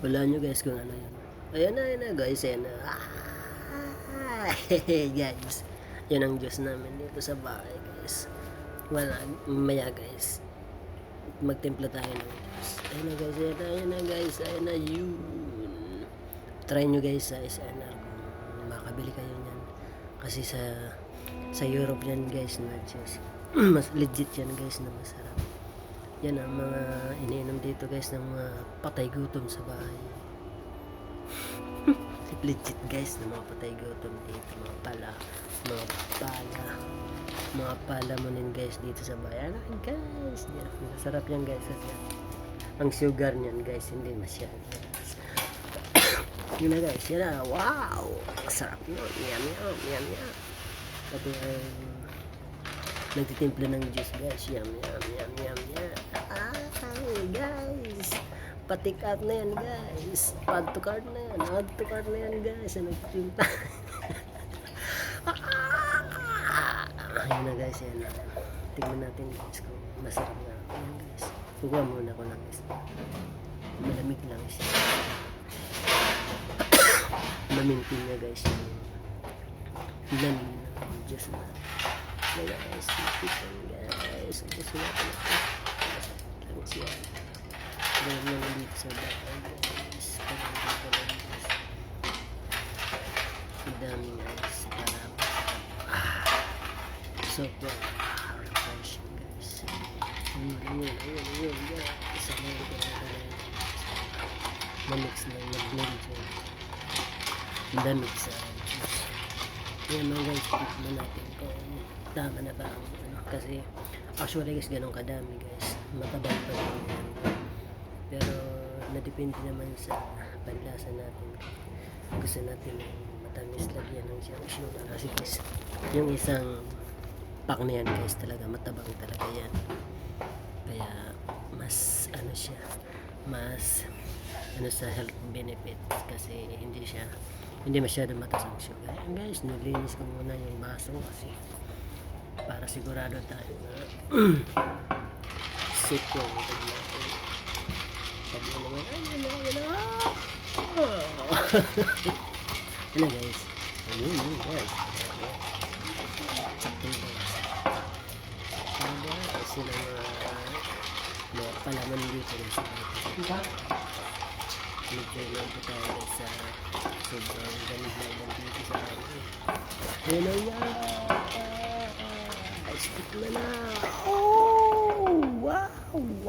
Wala nyo guys kung ano yun. Ayan na, ayan na guys, ayan na. Ah, guys. Yan ang Diyos namin dito sa bahay guys. Wala, maya guys. Magtimpla tayo ng Diyos. Ayan na guys, ayan na, ayan na guys, ayan na yun. Try nyo guys sa SNR kung makabili kayo niyan. Kasi sa sa Europe yan guys na Diyos. Mas legit yan guys na masarap. Yan ang mga iniinom dito guys ng mga patay gutom sa bahay. Legit guys ng mga patay gutom dito. Mga pala. Mga pala. Mga pala mo din guys dito sa bahay. Ano guys? Yan. Masarap yan guys. Kasi ang sugar niyan guys hindi masyado. Yun na guys. Yan na. Wow! Masarap yun. Yum yum. Yum yum. Pati ay nagtitimpla ng juice guys. Yum, yum, yum, yum, yum. Ay, guys. Patik out na yan guys. Add to cart na yan. Add to cart na yan guys. Ang nagtitimpla. Ayun na guys. Yan na. Tingnan natin guys kung masarap na. Ayan guys. Kukuha muna ko ng isa. Malamig lang siya. Mamintin niya guys yung ng Diyos na. Kaya guys, tipikan guys. Gusto natin Lang siya. Dahil lang dito sa bahay guys. Parang dito lang guys. Ang dami guys. Para ah, sobrang ah, refreshing guys. Ayun, ayun, ayun, ayun guys. Ang mga ganyan Mamix lang, nag-blend siya. Ang lamig sa juice. Yan mga guys, tikman natin kung tama na ba ang ano. Kasi actually guys, ganun kadami guys. Yan. Pero nadepende naman sa panlasa natin. Gusto natin matamis lagyan ng siyang sugar. Kasi guys, yung isang pack na yan guys talaga matabang talaga yan. Kaya mas ano siya, mas ano sa health benefits kasi hindi siya hindi masyado mataas ang sugar. Ayan guys, nilinis ko muna yung baso kasi para sigurado tayo na ito natin. Sabi ko naman, ay, yun na, yun na. Ano guys? Ayun, yun guys. Sakto guys. Guys, yun ang mga mga palaman dito guys. Medyo lang po tayo guys sa sobrang galing na lang dito sa akin. Ayun na yan. Stick na na. Oh!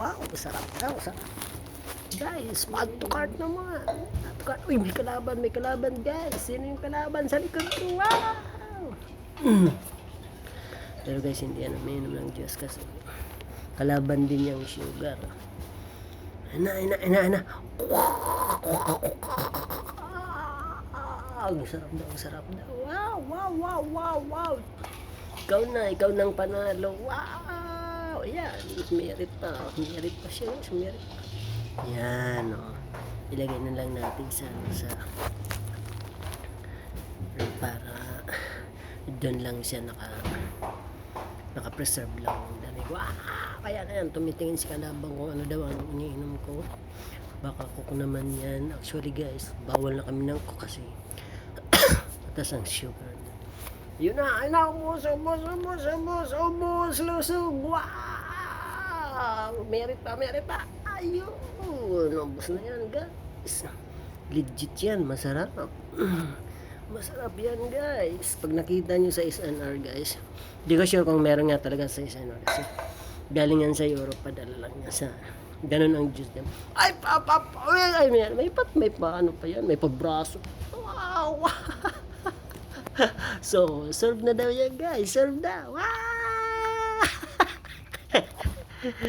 Wow! Wow! Sarap na. Sarap. Guys, add to cart naman. Add to cart. Uy, may kalaban. May kalaban guys. Sino yung kalaban sa likod ko? Wow! Pero guys, hindi yan uminom ng Diyos kasi kalaban din yung sugar. Ana, ana, ana, ana. Ah, ang sarap daw, ang sarap daw. Wow, wow, wow, wow, wow. Ikaw na, ikaw nang panalo. Wow! Ayan, merit pa. Merit pa siya. Merit pa. Yan, oh. Ilagay na lang natin sa, sa, para, doon lang siya naka, naka-preserve lang ang dami. Wow! Kaya na yan, tumitingin si Kalabang kung ano daw ang iniinom ko. Baka cook naman yan. Actually guys, bawal na kami ng cook kasi patas ang sugar. Yun na, ay na, ubos, ubos, ubos, ubos, ubos, lusog. Wow! Merit pa, merit pa. Ayun, ubos na yan guys. Legit yan, masarap. Masarap yan guys. Pag nakita nyo sa SNR guys, di ko sure kung meron nga talaga sa SNR. Kasi galing yan sa Europe, padala lang niya sa ganun ang juice niya. Ay, pa, pa, pa, ay, ay, may, may pat, may pa, ano pa yan, may pabraso. Wow! so, serve na daw yan guys, serve na. Wow!